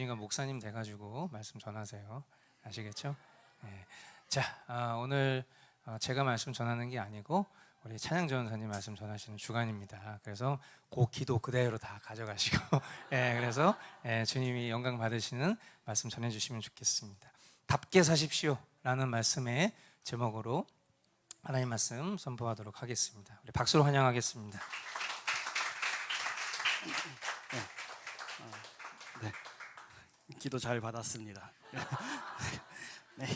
나중에 목사님 돼가지고 말씀 전하세요. 아시겠죠? 네. 자 아, 오늘 어, 제가 말씀 전하는 게 아니고 우리 찬양 전사님 말씀 전하시는 주간입니다. 그래서 그 기도 그대로 다 가져가시고, 예, 그래서 예, 주님이 영광 받으시는 말씀 전해주시면 좋겠습니다. 답게 사십시오라는 말씀의 제목으로 하나님 말씀 선포하도록 하겠습니다. 우리 박수로 환영하겠습니다. 기도 잘 받았습니다. 네.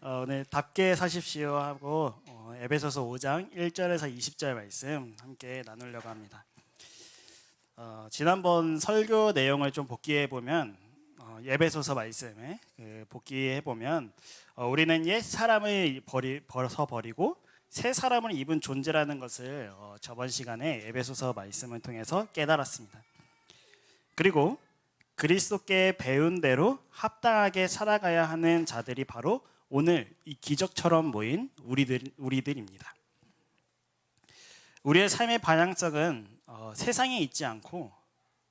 어, 네, 답게 사십시오 하고 어, 에베소서 5장 1절에서 20절 말씀 함께 나누려고 합니다. 어, 지난번 설교 내용을 좀 복기해 보면 어, 에베소서 말씀에 그 복기해 보면 어, 우리는 옛 사람을 버리, 벌어서 버리고 새 사람을 입은 존재라는 것을 어, 저번 시간에 에베소서 말씀을 통해서 깨달았습니다. 그리고 그리스도께 배운 대로 합당하게 살아가야 하는 자들이 바로 오늘 이 기적처럼 모인 우리들 우리들입니다. 우리의 삶의 방향성은 어, 세상에 있지 않고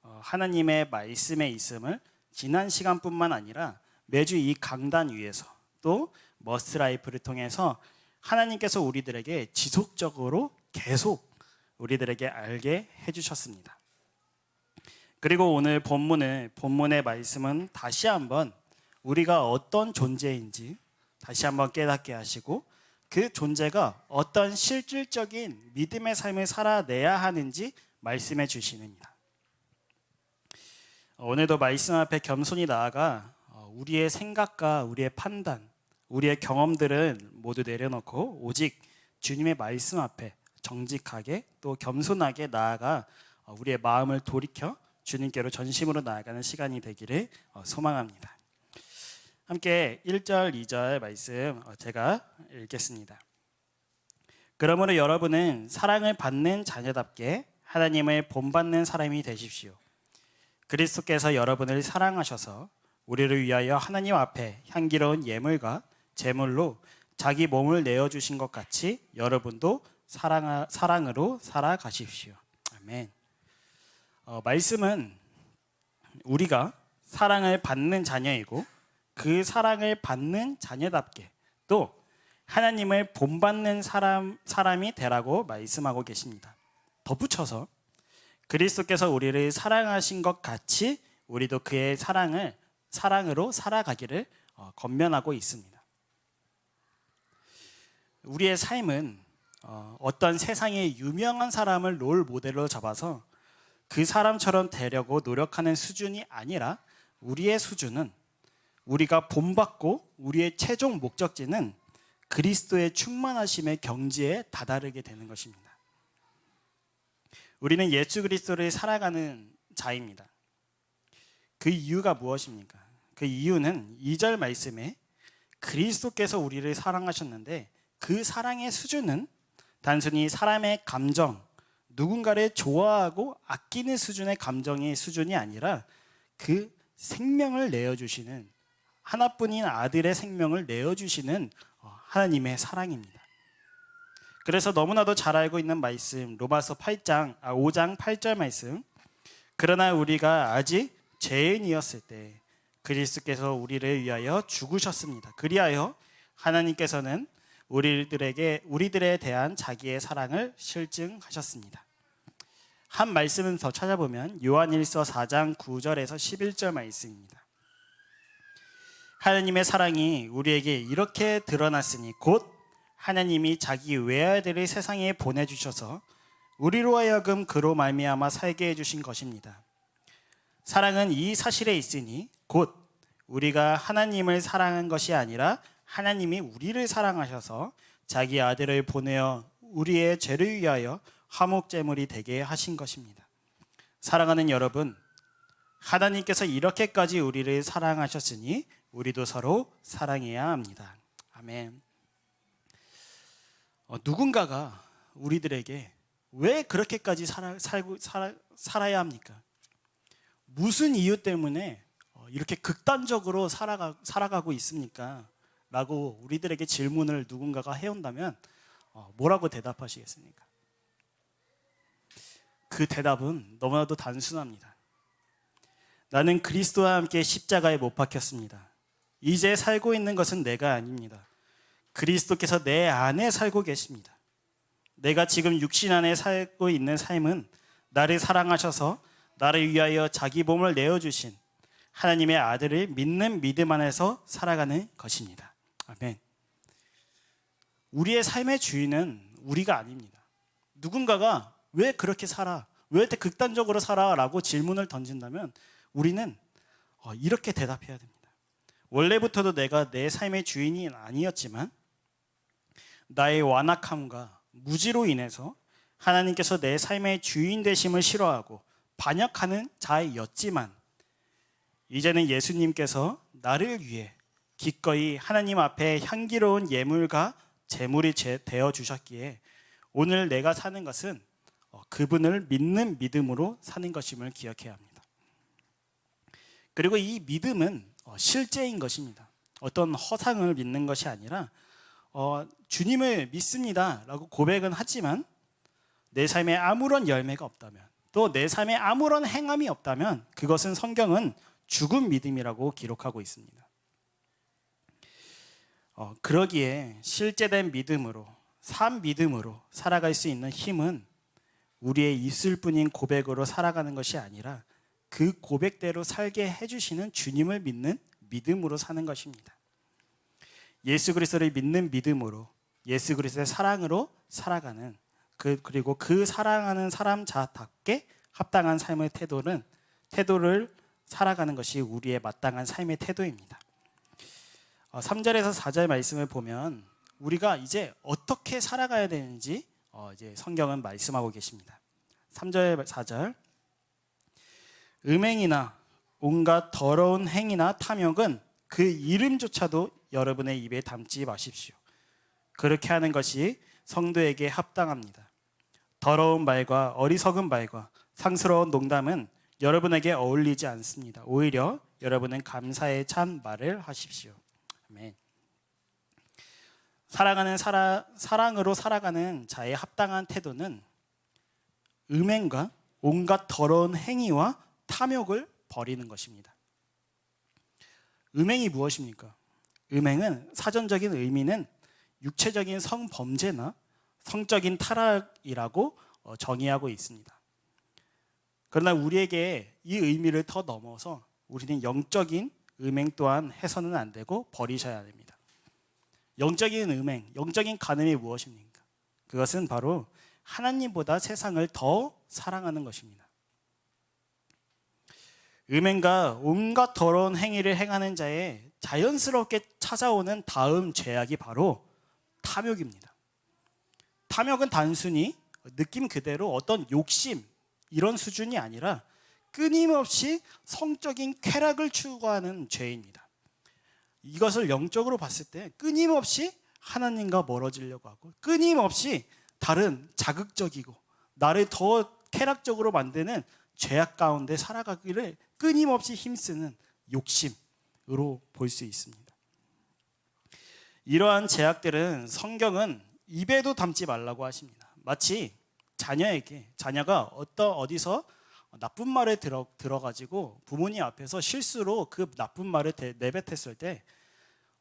어, 하나님의 말씀에 있음을 지난 시간뿐만 아니라 매주 이 강단 위에서 또 머스라이프를 통해서 하나님께서 우리들에게 지속적으로 계속 우리들에게 알게 해주셨습니다. 그리고 오늘 본문을 본문의 말씀은 다시 한번 우리가 어떤 존재인지 다시 한번 깨닫게 하시고 그 존재가 어떤 실질적인 믿음의 삶을 살아내야 하는지 말씀해 주시느니라. 오늘도 말씀 앞에 겸손히 나아가 어, 우리의 생각과 우리의 판단, 우리의 경험들은 모두 내려놓고 오직 주님의 말씀 앞에 정직하게 또 겸손하게 나아가 어, 우리의 마음을 돌이켜 주님께로 전심으로 나아가는 시간이 되기를 어, 소망합니다. 함께 1절, 2절 말씀 어, 제가 읽겠습니다. 그러므로 여러분은 사랑을 받는 자녀답게 하나님을 본받는 사람이 되십시오. 그리스도께서 여러분을 사랑하셔서 우리를 위하여 하나님 앞에 향기로운 예물과 제물로 자기 몸을 내어 주신 것 같이 여러분도 사랑 사랑으로 살아가십시오. 아멘. 어, 말씀은 우리가 사랑을 받는 자녀이고 그 사랑을 받는 자녀답게 또 하나님을 본받는 사람 사람이 되라고 말씀하고 계십니다. 덧붙여서 그리스도께서 우리를 사랑하신 것 같이 우리도 그의 사랑을 사랑으로 살아가기를 어, 건면하고 있습니다. 우리의 삶은 어, 어떤 세상의 유명한 사람을 롤 모델로 잡아서 그 사람처럼 되려고 노력하는 수준이 아니라 우리의 수준은 우리가 본받고 우리의 최종 목적지는 그리스도의 충만하심의 경지에 다다르게 되는 것입니다. 우리는 예수 그리스도를 살아가는 자입니다. 그 이유가 무엇입니까? 그 이유는 2절 말씀에 그리스도께서 우리를 사랑하셨는데 그 사랑의 수준은 단순히 사람의 감정, 누군가를 좋아하고 아끼는 수준의 감정의 수준이 아니라 그 생명을 내어주시는 하나뿐인 아들의 생명을 내어주시는 어, 하나님의 사랑입니다. 그래서 너무나도 잘 알고 있는 말씀 로마서 8장 아 5장 8절 말씀 그러나 우리가 아직 죄인이었을 때 그리스도께서 우리를 위하여 죽으셨습니다. 그리하여 하나님께서는 우리들에게 우리들에 대한 자기의 사랑을 실증하셨습니다. 한 말씀을 더 찾아보면 요한일서 4장 9절에서 11절 말씀입니다. 하나님의 사랑이 우리에게 이렇게 드러났으니 곧 하나님이 자기 외아들을 세상에 보내 주셔서 우리로 하여금 그로 말미암아 살게 해 주신 것입니다. 사랑은 이 사실에 있으니 곧 우리가 하나님을 사랑한 것이 아니라 하나님이 우리를 사랑하셔서 자기 아들을 보내어 우리의 죄를 위하여 화목 제물이 되게 하신 것입니다. 사랑하는 여러분, 하나님께서 이렇게까지 우리를 사랑하셨으니 우리도 서로 사랑해야 합니다. 아멘. 어, 누군가가 우리들에게 왜 그렇게까지 살아, 살고 살아, 살아야 합니까? 무슨 이유 때문에 어, 이렇게 극단적으로 살아가, 살아가고 있습니까? 라고 우리들에게 질문을 누군가가 해온다면 어, 뭐라고 대답하시겠습니까? 그 대답은 너무나도 단순합니다. 나는 그리스도와 함께 십자가에 못 박혔습니다. 이제 살고 있는 것은 내가 아닙니다. 그리스도께서 내 안에 살고 계십니다. 내가 지금 육신 안에 살고 있는 삶은 나를 사랑하셔서 나를 위하여 자기 몸을 내어 주신 하나님의 아들을 믿는 믿음 안에서 살아가는 것입니다. 아멘. 우리의 삶의 주인은 우리가 아닙니다. 누군가가 왜 그렇게 살아? 왜 이렇게 극단적으로 살아? 라고 질문을 던진다면 우리는 어, 이렇게 대답해야 됩니다. 원래부터도 내가 내 삶의 주인이 아니었지만 나의 완악함과 무지로 인해서 하나님께서 내 삶의 주인 되심을 싫어하고 반역하는 자였지만 이제는 예수님께서 나를 위해 기꺼이 하나님 앞에 향기로운 예물과 제물이 제- 되어 주셨기에 오늘 내가 사는 것은 어, 그분을 믿는 믿음으로 사는 것임을 기억해야 합니다. 그리고 이 믿음은 어, 실제인 것입니다. 어떤 허상을 믿는 것이 아니라 어, 주님을 믿습니다라고 고백은 하지만 내 삶에 아무런 열매가 없다면 또 내 삶에 아무런 행함이 없다면 그것은 성경은 죽은 믿음이라고 기록하고 있습니다. 어, 그러기에 실제된 믿음으로 삶 믿음으로 살아갈 수 있는 힘은 우리의 입술 뿐인 고백으로 살아가는 것이 아니라 그 고백대로 살게 해주시는 주님을 믿는 믿음으로 사는 것입니다. 예수 그리스도를 믿는 믿음으로 예수 그리스도의 사랑으로 살아가는 그 그리고 그 사랑하는 사람 자답게 합당한 삶의 태도는 태도를 살아가는 것이 우리의 마땅한 삶의 태도입니다. 어, 3절에서 4절 말씀을 보면 우리가 이제 어떻게 살아가야 되는지 어, 이제 성경은 말씀하고 계십니다. 3절 4절 음행이나 온갖 더러운 행위나 탐욕은 그 이름조차도 여러분의 입에 담지 마십시오. 그렇게 하는 것이 성도에게 합당합니다. 더러운 말과 어리석은 말과 상스러운 농담은 여러분에게 어울리지 않습니다. 오히려 여러분은 감사의 찬 말을 하십시오. 아멘. 사랑하는 사라, 사랑으로 살아가는 자의 합당한 태도는 음행과 온갖 더러운 행위와 탐욕을 버리는 것입니다. 음행이 무엇입니까? 음행은 사전적인 의미는 육체적인 성범죄나 성적인 타락이라고 어, 정의하고 있습니다. 그러나 우리에게 이 의미를 더 넘어서 우리는 영적인 음행 또한 해서는 안 되고 버리셔야 됩니다. 영적인 음행, 영적인 간음이 무엇입니까? 그것은 바로 하나님보다 세상을 더 사랑하는 것입니다. 음행과 온갖 더러운 행위를 행하는 자의 자연스럽게 찾아오는 다음 죄악이 바로 탐욕입니다. 탐욕은 단순히 느낌 그대로 어떤 욕심 이런 수준이 아니라 끊임없이 성적인 쾌락을 추구하는 죄입니다. 이것을 영적으로 봤을 때 끊임없이 하나님과 멀어지려고 하고 끊임없이 다른 자극적이고 나를 더 쾌락적으로 만드는 죄악 가운데 살아가기를 끊임없이 힘쓰는 욕심으로 볼 수 있습니다. 이러한 제약들은 성경은 입에도 담지 말라고 하십니다. 마치 자녀에게 자녀가 어떤 어디서 나쁜 말을 들어 들어가지고 부모님 앞에서 실수로 그 나쁜 말을 대- 내뱉었을 때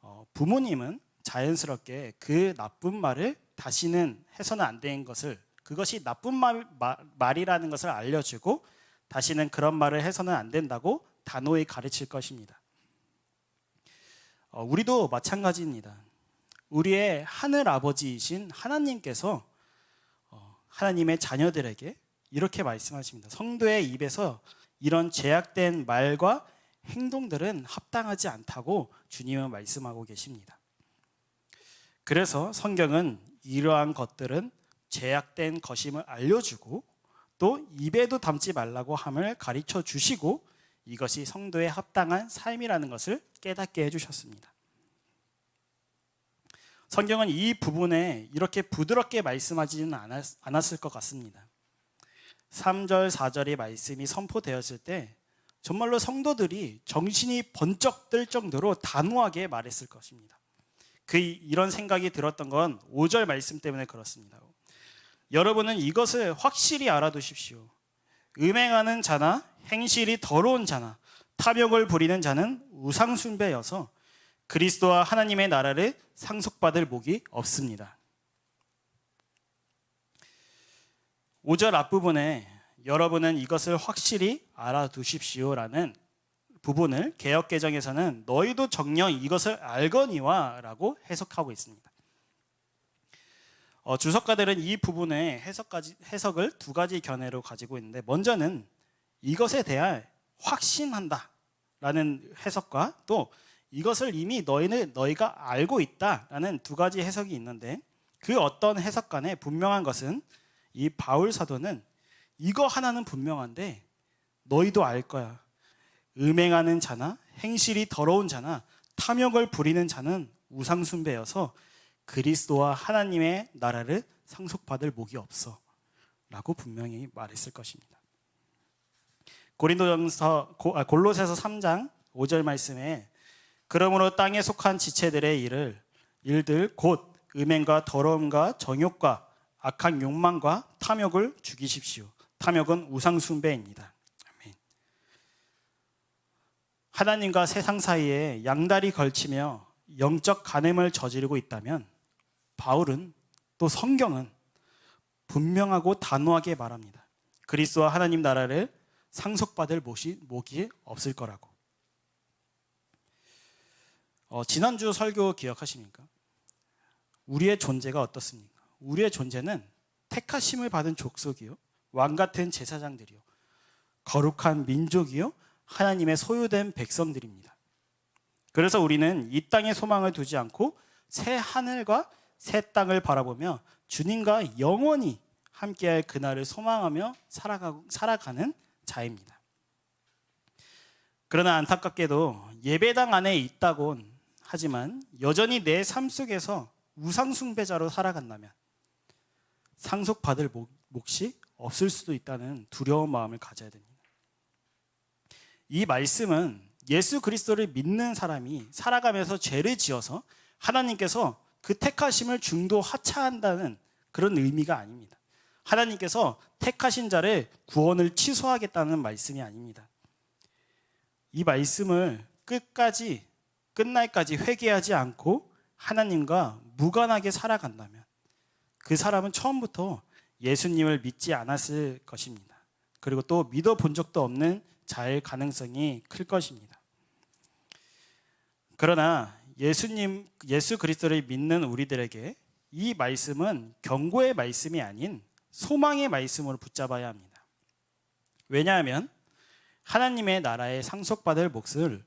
어, 부모님은 자연스럽게 그 나쁜 말을 다시는 해서는 안 되는 것을 그것이 나쁜 말, 마- 말이라는 것을 알려주고 다시는 그런 말을 해서는 안 된다고 단호히 가르칠 것입니다. 어, 우리도 마찬가지입니다. 우리의 하늘 아버지이신 하나님께서 어, 하나님의 자녀들에게 이렇게 말씀하십니다. 성도의 입에서 이런 제약된 말과 행동들은 합당하지 않다고 주님은 말씀하고 계십니다. 그래서 성경은 이러한 것들은 제약된 것임을 알려주고 또 입에도 담지 말라고 함을 가르쳐 주시고 이것이 성도의 합당한 삶이라는 것을 깨닫게 해주셨습니다. 성경은 이 부분에 이렇게 부드럽게 말씀하지는 않았, 않았을 것 같습니다. 3절, 4절의 말씀이 선포되었을 때 정말로 성도들이 정신이 번쩍 뜰 정도로 단호하게 말했을 것입니다. 그 이런 생각이 들었던 건 5절 말씀 때문에 그렇습니다. 여러분은 이것을 확실히 알아두십시오. 음행하는 자나 행실이 더러운 자나 탐욕을 부리는 자는 우상 숭배여서 그리스도와 하나님의 나라를 상속받을 목이 없습니다. 5절 앞부분에 여러분은 이것을 확실히 알아두십시오라는 부분을 개혁 개정에서는 너희도 정녕 이것을 알거니와라고 해석하고 있습니다. 어, 주석가들은 이 부분의 해석까지, 해석을 두 가지 견해로 가지고 있는데 먼저는 이것에 대해 확신한다라는 해석과 또 이것을 이미 너희는 너희가 알고 있다라는 두 가지 해석이 있는데 그 어떤 해석 간에 분명한 것은 이 바울 사도는 이거 하나는 분명한데 너희도 알 거야. 음행하는 자나 행실이 더러운 자나 탐욕을 부리는 자는 우상 숭배여서 그리스도와 하나님의 나라를 상속받을 목이 없어 라고 분명히 말했을 것입니다. 고린도전서 고- 아, 골로새서 3장 5절 말씀에 그러므로 땅에 속한 지체들의 일을 일들 곧 음행과 더러움과 정욕과 악한 욕망과 탐욕을 죽이십시오. 탐욕은 우상 숭배입니다. 아멘. 하나님과 세상 사이에 양다리 걸치며 영적 간음을 저지르고 있다면 바울은 또 성경은 분명하고 단호하게 말합니다. 그리스도와 하나님 나라를 상속받을 목이 없을 거라고. 어, 지난주 설교 기억하십니까? 우리의 존재가 어떻습니까? 우리의 존재는 택하심을 받은 족속이요, 왕 같은 제사장들이요, 거룩한 민족이요, 하나님의 소유된 백성들입니다. 그래서 우리는 이 땅에 소망을 두지 않고 새 하늘과 새 땅을 바라보며 주님과 영원히 함께할 그날을 소망하며 살아가고, 살아가는 자입니다. 그러나 안타깝게도 예배당 안에 있다곤 하지만 여전히 내 삶 속에서 우상숭배자로 살아간다면 상속받을 목- 몫이 없을 수도 있다는 두려운 마음을 가져야 됩니다. 이 말씀은 예수 그리스도를 믿는 사람이 살아가면서 죄를 지어서 하나님께서 그 택하심을 중도 하차한다는 그런 의미가 아닙니다. 하나님께서 택하신 자를 구원을 취소하겠다는 말씀이 아닙니다. 이 말씀을 끝까지 끝날까지 회개하지 않고 하나님과 무관하게 살아간다면 그 사람은 처음부터 예수님을 믿지 않았을 것입니다. 그리고 또 믿어본 적도 없는 자일 가능성이 클 것입니다. 그러나 예수님 예수 그리스도를 믿는 우리들에게 이 말씀은 경고의 말씀이 아닌 소망의 말씀으로 붙잡아야 합니다. 왜냐하면 하나님의 나라에 상속받을 몫을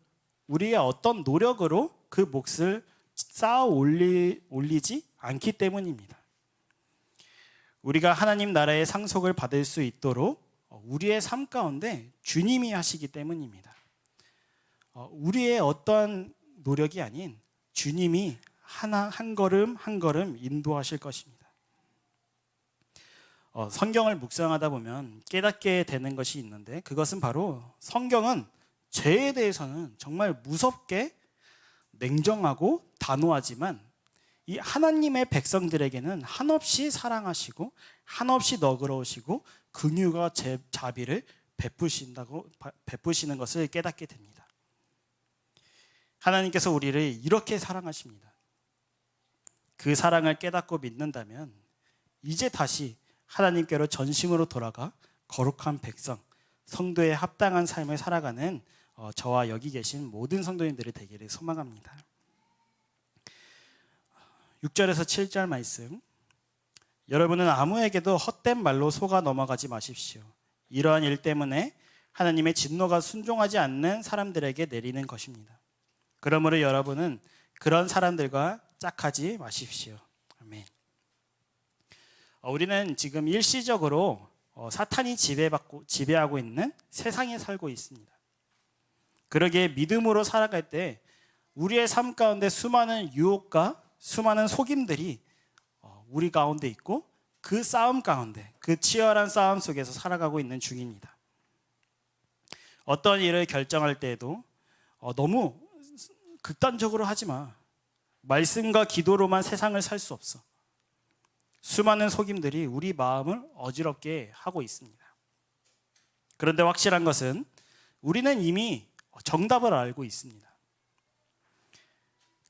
우리의 어떤 노력으로 그 몫을 쌓아 올리, 올리지 않기 때문입니다. 우리가 하나님 나라의 상속을 받을 수 있도록 우리의 삶 가운데 주님이 하시기 때문입니다. 어, 우리의 어떠한 노력이 아닌 주님이 하나 한 걸음 한 걸음 인도하실 것입니다. 어, 성경을 묵상하다 보면 깨닫게 되는 것이 있는데 그것은 바로 성경은 죄에 대해서는 정말 무섭게 냉정하고 단호하지만 이 하나님의 백성들에게는 한없이 사랑하시고 한없이 너그러우시고 긍휼과 제- 자비를 베푸신다고 바- 베푸시는 것을 깨닫게 됩니다. 하나님께서 우리를 이렇게 사랑하십니다. 그 사랑을 깨닫고 믿는다면 이제 다시 하나님께로 전심으로 돌아가 거룩한 백성, 성도에 합당한 삶을 살아가는 어, 저와 여기 계신 모든 성도님들이 되기를 소망합니다. 6절에서 7절 말씀. 여러분은 아무에게도 헛된 말로 속아 넘어가지 마십시오. 이러한 일 때문에 하나님의 진노가 순종하지 않는 사람들에게 내리는 것입니다. 그러므로 여러분은 그런 사람들과 짝하지 마십시오. 아멘. 어, 우리는 지금 일시적으로 어, 사탄이 지배받고 지배하고 있는 세상에 살고 있습니다. 그러기에 믿음으로 살아갈 때 우리의 삶 가운데 수많은 유혹과 수많은 속임들이 어, 우리 가운데 있고 그 싸움 가운데 그 치열한 싸움 속에서 살아가고 있는 중입니다. 어떤 일을 결정할 때에도 어, 너무 극단적으로 하지 마. 말씀과 기도로만 세상을 살 수 없어. 수많은 속임들이 우리 마음을 어지럽게 하고 있습니다. 그런데 확실한 것은 우리는 이미 정답을 알고 있습니다.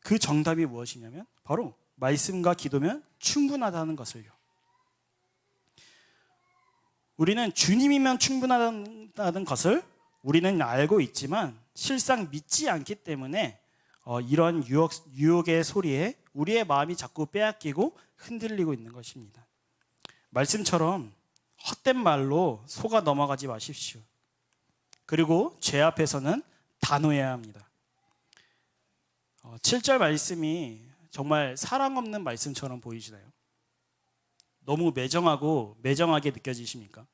그 정답이 무엇이냐면 바로 말씀과 기도면 충분하다는 것을요. 우리는 주님이면 충분하다는 것을 우리는 알고 있지만 실상 믿지 않기 때문에 어, 이런 유혹, 유혹의 소리에 우리의 마음이 자꾸 빼앗기고 흔들리고 있는 것입니다. 말씀처럼 헛된 말로 속아 넘어가지 마십시오. 그리고 죄 앞에서는 단호해야 합니다. 어, 7절 말씀이 정말 사랑 없는 말씀처럼 보이시나요? 너무 매정하고 매정하게 느껴지십니까?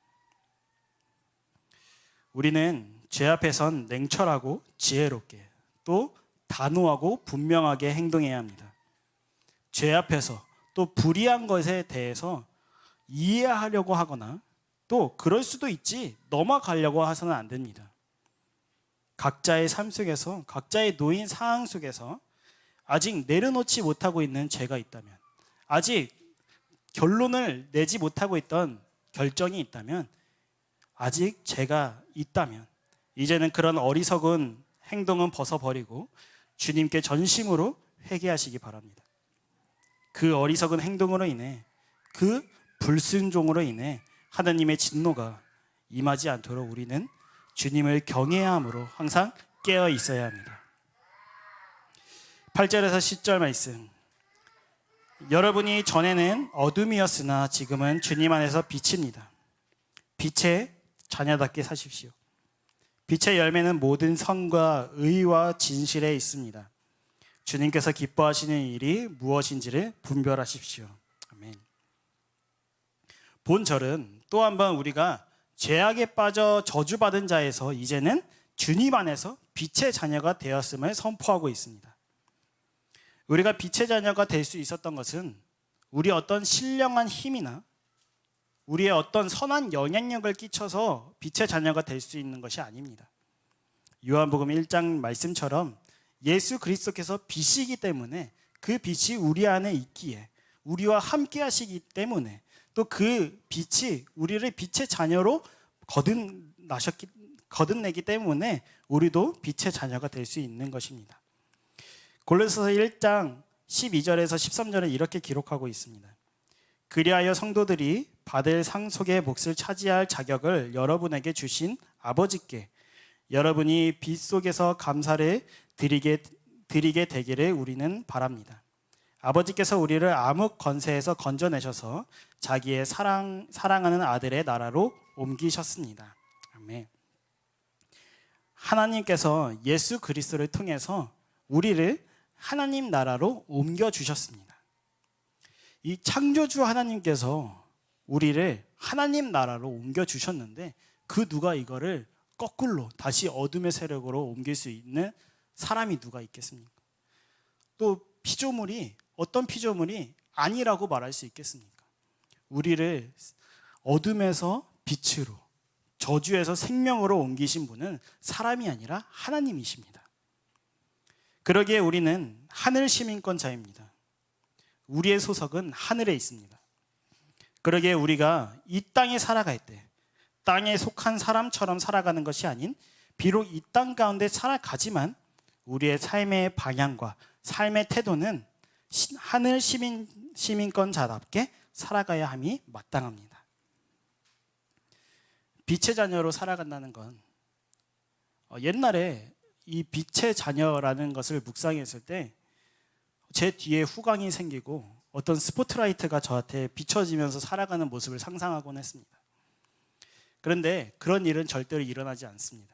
우리는 죄 앞에선 냉철하고 지혜롭게 또 단호하고 분명하게 행동해야 합니다. 죄 앞에서 또 불의한 것에 대해서 이해하려고 하거나 또 그럴 수도 있지 넘어가려고 해서는 안 됩니다. 각자의 삶 속에서 각자의 노인 상황 속에서 아직 내려놓지 못하고 있는 죄가 있다면 아직 결론을 내지 못하고 있던 결정이 있다면 아직 죄가 있다면 이제는 그런 어리석은 행동은 벗어버리고 주님께 전심으로 회개하시기 바랍니다. 그 어리석은 행동으로 인해 그 불순종으로 인해 하나님의 진노가 임하지 않도록 우리는 주님을 경외해야 함으로 항상 깨어 있어야 합니다. 8절에서 10절 말씀. 여러분이 전에는 어둠이었으나 지금은 주님 안에서 빛입니다. 빛의 자녀답게 사십시오. 빛의 열매는 모든 선과 의와 진실에 있습니다. 주님께서 기뻐하시는 일이 무엇인지를 분별하십시오. 아멘. 본절은 또 한 번 우리가 죄악에 빠져 저주받은 자에서 이제는 주님 안에서 빛의 자녀가 되었음을 선포하고 있습니다. 우리가 빛의 자녀가 될 수 있었던 것은 우리 어떤 신령한 힘이나 우리의 어떤 선한 영향력을 끼쳐서 빛의 자녀가 될 수 있는 것이 아닙니다. 요한복음 1장 말씀처럼 예수 그리스도께서 빛이기 때문에 그 빛이 우리 안에 있기에 우리와 함께 하시기 때문에 또 그 빛이 우리를 빛의 자녀로 거듭나셨기 거듭내기 때문에 우리도 빛의 자녀가 될 수 있는 것입니다. 골로새서 1장 12절에서 13절에 이렇게 기록하고 있습니다. 그리하여 성도들이 받을 상 속의 몫을 차지할 자격을 여러분에게 주신 아버지께 여러분이 빛 속에서 감사를 드리게 드리게 되기를 우리는 바랍니다. 아버지께서 우리를 암흑 건세에서 건져내셔서 자기의 사랑 사랑하는 아들의 나라로 옮기셨습니다. 아멘. 하나님께서 예수 그리스도를 통해서 우리를 하나님 나라로 옮겨 주셨습니다. 이 창조주 하나님께서 우리를 하나님 나라로 옮겨 주셨는데 그 누가 이거를 거꾸로 다시 어둠의 세력으로 옮길 수 있는 사람이 누가 있겠습니까? 또 피조물이 어떤 피조물이 아니라고 말할 수 있겠습니까? 우리를 어둠에서 빛으로 저주에서 생명으로 옮기신 분은 사람이 아니라 하나님이십니다. 그러기에 우리는 하늘 시민권자입니다. 우리의 소속은 하늘에 있습니다. 그러기에 우리가 이 땅에 살아갈 때 땅에 속한 사람처럼 살아가는 것이 아닌 비록 이 땅 가운데 살아가지만 우리의 삶의 방향과 삶의 태도는 시- 하늘 시민 시민권자답게 살아가야 함이 마땅합니다. 빛의 자녀로 살아간다는 건 어, 옛날에 이 빛의 자녀라는 것을 묵상했을 때 제 뒤에 후광이 생기고 어떤 스포트라이트가 저한테 비춰지면서 살아가는 모습을 상상하곤 했습니다. 그런데 그런 일은 절대로 일어나지 않습니다.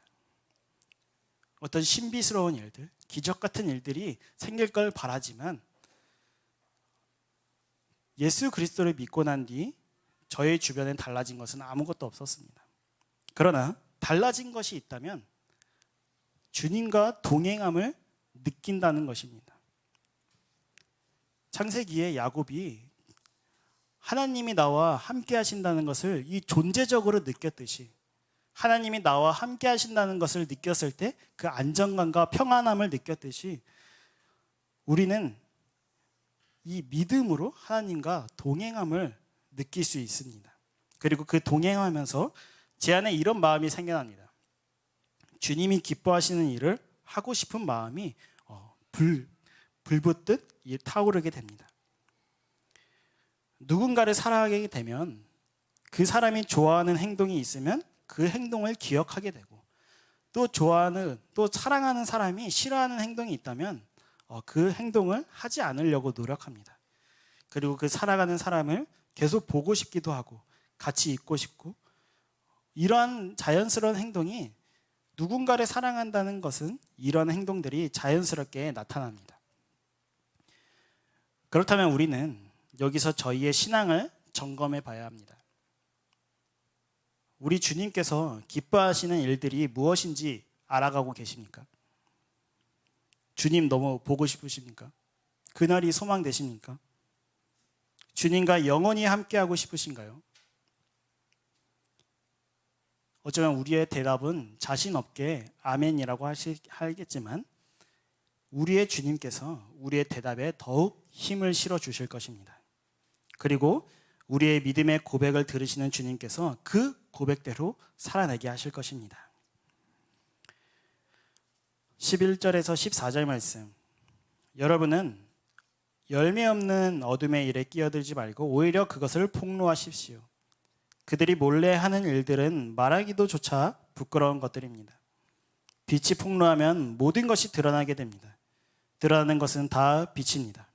어떤 신비스러운 일들, 기적 같은 일들이 생길 걸 바라지만 예수 그리스도를 믿고 난 뒤 저의 주변엔 달라진 것은 아무것도 없었습니다. 그러나 달라진 것이 있다면 주님과 동행함을 느낀다는 것입니다. 창세기에 야곱이 하나님이 나와 함께 하신다는 것을 이 존재적으로 느꼈듯이 하나님이 나와 함께 하신다는 것을 느꼈을 때 그 안정감과 평안함을 느꼈듯이 우리는 이 믿음으로 하나님과 동행함을 느낄 수 있습니다. 그리고 그 동행하면서 제 안에 이런 마음이 생겨납니다. 주님이 기뻐하시는 일을 하고 싶은 마음이 어, 불 불붙듯 이- 타오르게 됩니다. 누군가를 사랑하게 되면 그 사람이 좋아하는 행동이 있으면 그 행동을 기억하게 되고 또 좋아하는 또 사랑하는 사람이 싫어하는 행동이 있다면 어, 그 행동을 하지 않으려고 노력합니다. 그리고 그 살아가는 사람을 계속 보고 싶기도 하고 같이 있고 싶고 이러한 자연스러운 행동이 누군가를 사랑한다는 것은 이런 행동들이 자연스럽게 나타납니다. 그렇다면 우리는 여기서 저희의 신앙을 점검해 봐야 합니다. 우리 주님께서 기뻐하시는 일들이 무엇인지 알아가고 계십니까? 주님 너무 보고 싶으십니까? 그날이 소망되십니까? 주님과 영원히 함께하고 싶으신가요? 어쩌면 우리의 대답은 자신 없게 아멘이라고 하시, 하겠지만 우리의 주님께서 우리의 대답에 더욱 힘을 실어 주실 것입니다. 그리고 우리의 믿음의 고백을 들으시는 주님께서 그 고백대로 살아내게 하실 것입니다. 11절에서 14절 말씀. 여러분은 열매 없는 어둠의 일에 끼어들지 말고 오히려 그것을 폭로하십시오. 그들이 몰래 하는 일들은 말하기도 조차 부끄러운 것들입니다. 빛이 폭로하면 모든 것이 드러나게 됩니다. 드러나는 것은 다 빛입니다.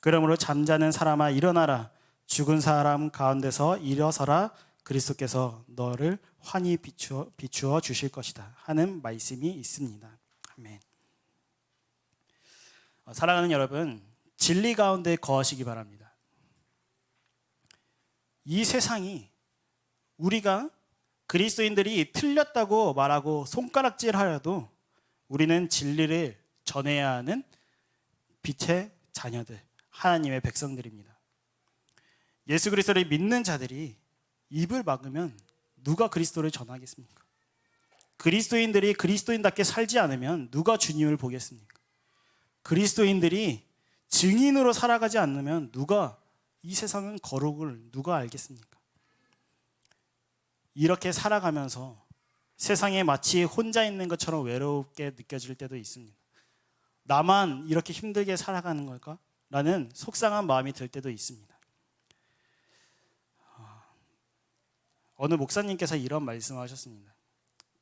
그러므로 잠자는 사람아 일어나라 죽은 사람 가운데서 일어서라 그리스도께서 너를 환히 비추어, 비추어 주실 것이다 하는 말씀이 있습니다. 아멘. 어, 사랑하는 여러분, 진리 가운데 거하시기 바랍니다. 이 세상이 우리가 그리스도인들이 틀렸다고 말하고 손가락질하여도 우리는 진리를 전해야 하는 빛의 자녀들, 하나님의 백성들입니다. 예수 그리스도를 믿는 자들이 입을 막으면 누가 그리스도를 전하겠습니까? 그리스도인들이 그리스도인답게 살지 않으면 누가 주님을 보겠습니까? 그리스도인들이 증인으로 살아가지 않으면 누가 이 세상은 거룩을 누가 알겠습니까? 이렇게 살아가면서 세상에 마치 혼자 있는 것처럼 외롭게 느껴질 때도 있습니다. 나만 이렇게 힘들게 살아가는 걸까? 라는 속상한 마음이 들 때도 있습니다. 어느 목사님께서 이런 말씀을 하셨습니다.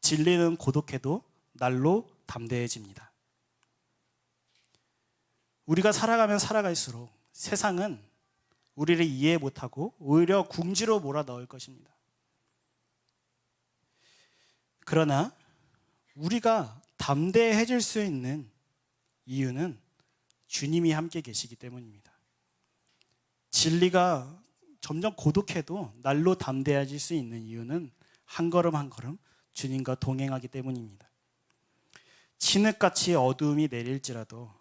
진리는 고독해도 날로 담대해집니다. 우리가 살아가면 살아갈수록 세상은 우리를 이해 못하고 오히려 궁지로 몰아 넣을 것입니다. 그러나 우리가 담대해질 수 있는 이유는 주님이 함께 계시기 때문입니다. 진리가 점점 고독해도 날로 담대해질 수 있는 이유는 한 걸음 한 걸음 주님과 동행하기 때문입니다. 진흙같이 어두움이 내릴지라도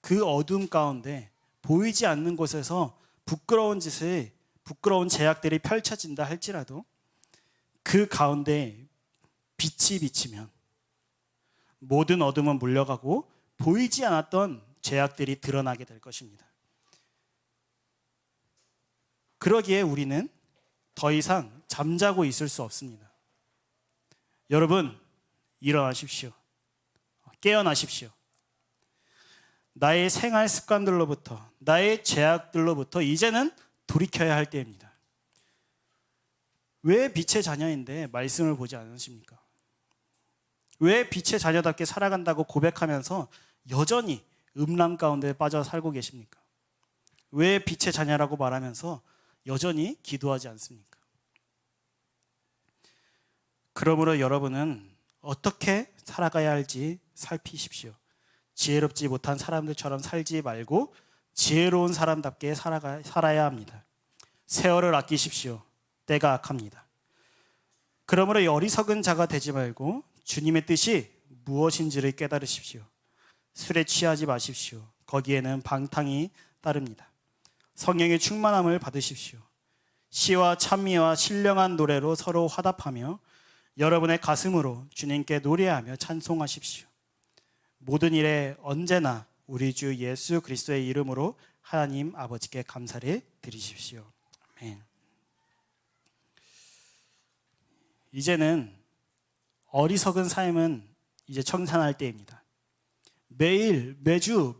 그 어두움 가운데 보이지 않는 곳에서 부끄러운 짓을 부끄러운 제약들이 펼쳐진다 할지라도 그 가운데 빛이 비치면 모든 어둠은 물려가고 보이지 않았던 죄악들이 드러나게 될 것입니다. 그러기에 우리는 더 이상 잠자고 있을 수 없습니다. 여러분, 일어나십시오. 깨어나십시오. 나의 생활 습관들로부터, 나의 죄악들로부터 이제는 돌이켜야 할 때입니다. 왜 빛의 자녀인데 말씀을 보지 않으십니까? 왜 빛의 자녀답게 살아간다고 고백하면서 여전히 음란 가운데 빠져 살고 계십니까? 왜 빛의 자녀라고 말하면서 여전히 기도하지 않습니까? 그러므로 여러분은 어떻게 살아가야 할지 살피십시오. 지혜롭지 못한 사람들처럼 살지 말고 지혜로운 사람답게 살아가, 살아야 합니다. 세월을 아끼십시오. 때가 악합니다. 그러므로 어리석은 자가 되지 말고 주님의 뜻이 무엇인지를 깨달으십시오. 술에 취하지 마십시오. 거기에는 방탕이 따릅니다. 성령의 충만함을 받으십시오. 시와 찬미와 신령한 노래로 서로 화답하며 여러분의 가슴으로 주님께 노래하며 찬송하십시오. 모든 일에 언제나 우리 주 예수 그리스도의 이름으로 하나님 아버지께 감사를 드리십시오. 아멘. 이제는 어리석은 삶은 이제 청산할 때입니다. 매일 매주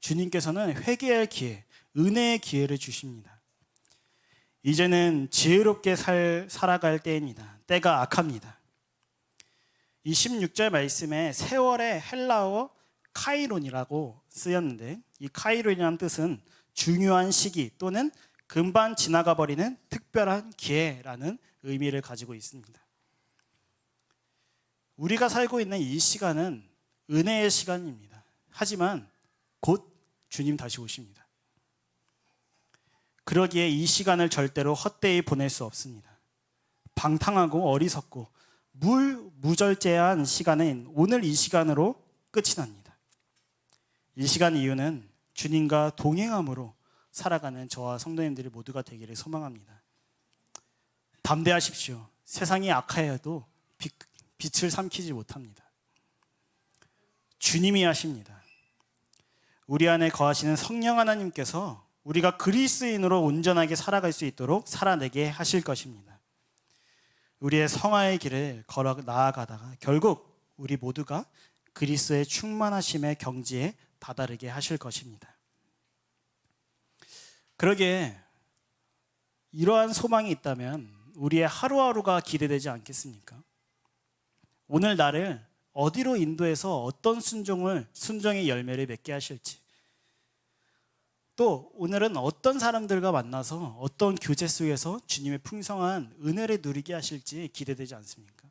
주님께서는 회개할 기회, 은혜의 기회를 주십니다. 이제는 지혜롭게 살, 살아갈 때입니다. 때가 악합니다. 이 16절 말씀에 세월의 헬라어 카이론이라고 쓰였는데 이 카이론이라는 뜻은 중요한 시기 또는 금방 지나가 버리는 특별한 기회라는 의미를 가지고 있습니다. 우리가 살고 있는 이 시간은 은혜의 시간입니다. 하지만 곧 주님 다시 오십니다. 그러기에 이 시간을 절대로 헛되이 보낼 수 없습니다. 방탕하고 어리석고 물 무절제한 시간은 오늘 이 시간으로 끝이 납니다. 이 시간 이유는 주님과 동행함으로 살아가는 저와 성도님들이 모두가 되기를 소망합니다. 담대하십시오. 세상이 악하여도 빛, 빛을 삼키지 못합니다. 주님이 하십니다. 우리 안에 거하시는 성령 하나님께서 우리가 그리스인으로 온전하게 살아갈 수 있도록 살아내게 하실 것입니다. 우리의 성화의 길을 걸어 나아가다가 결국 우리 모두가 그리스의 충만하심의 경지에 다다르게 하실 것입니다. 그러기에 이러한 소망이 있다면 우리의 하루하루가 기대되지 않겠습니까? 오늘 나를 어디로 인도해서 어떤 순종을 순종의 열매를 맺게 하실지 또 오늘은 어떤 사람들과 만나서 어떤 교제 속에서 주님의 풍성한 은혜를 누리게 하실지 기대되지 않습니까?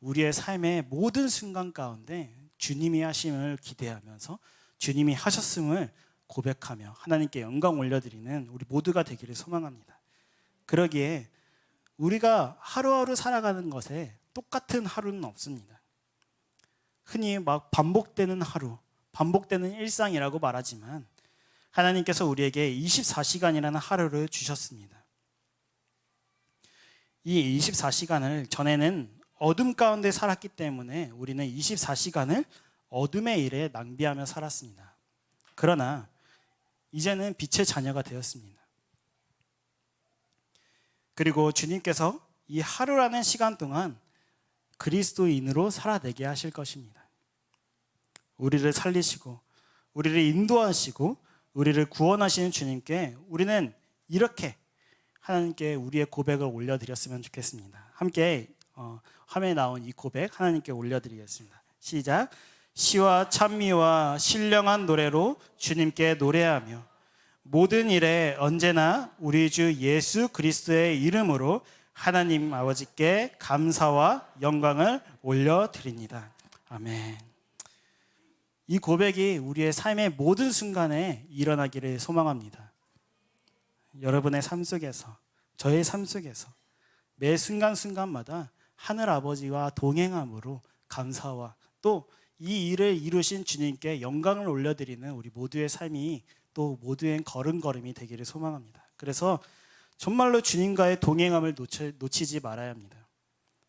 우리의 삶의 모든 순간 가운데 주님이 하심을 기대하면서 주님이 하셨음을 고백하며 하나님께 영광 올려드리는 우리 모두가 되기를 소망합니다. 그러기에 우리가 하루하루 살아가는 것에 똑같은 하루는 없습니다. 흔히 막 반복되는 하루, 반복되는 일상이라고 말하지만 하나님께서 우리에게 24시간이라는 하루를 주셨습니다. 이 24시간을 전에는 어둠 가운데 살았기 때문에 우리는 24시간을 어둠의 일에 낭비하며 살았습니다. 그러나 이제는 빛의 자녀가 되었습니다. 그리고 주님께서 이 하루라는 시간 동안 그리스도인으로 살아내게 하실 것입니다. 우리를 살리시고 우리를 인도하시고 우리를 구원하시는 주님께 우리는 이렇게 하나님께 우리의 고백을 올려드렸으면 좋겠습니다. 함께 어, 화면에 나온 이 고백 하나님께 올려드리겠습니다. 시작. 시와 찬미와 신령한 노래로 주님께 노래하며 모든 일에 언제나 우리 주 예수 그리스도의 이름으로 하나님 아버지께 감사와 영광을 올려드립니다. 아멘. 이 고백이 우리의 삶의 모든 순간에 일어나기를 소망합니다. 여러분의 삶 속에서, 저의 삶 속에서 매 순간순간마다 하늘 아버지와 동행함으로 감사와 또 이 일을 이루신 주님께 영광을 올려드리는 우리 모두의 삶이 또 모두의 걸음걸음이 되기를 소망합니다. 그래서 정말로 주님과의 동행함을 놓치, 놓치 지 말아야 합니다.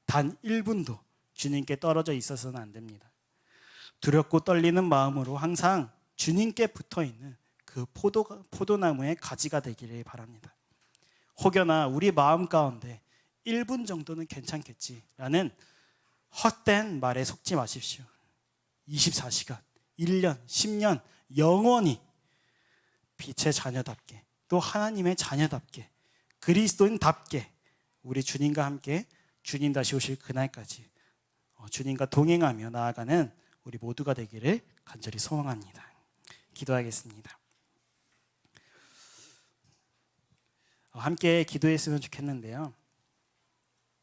단 1분도 주님께 떨어져 있어서는 안 됩니다. 두렵고 떨리는 마음으로 항상 주님께 붙어 있는 그 포도, 포도나무의 가지가 되기를 바랍니다. 혹여나 우리 마음 가운데 1분 정도는 괜찮겠지라는 헛된 말에 속지 마십시오. 24시간, 1년, 10년, 영원히 빛의 자녀답게 또 하나님의 자녀답게 그리스도인답게 우리 주님과 함께 주님 다시 오실 그날까지 어, 주님과 동행하며 나아가는 우리 모두가 되기를 간절히 소망합니다. 기도하겠습니다. 어, 함께 기도했으면 좋겠는데요.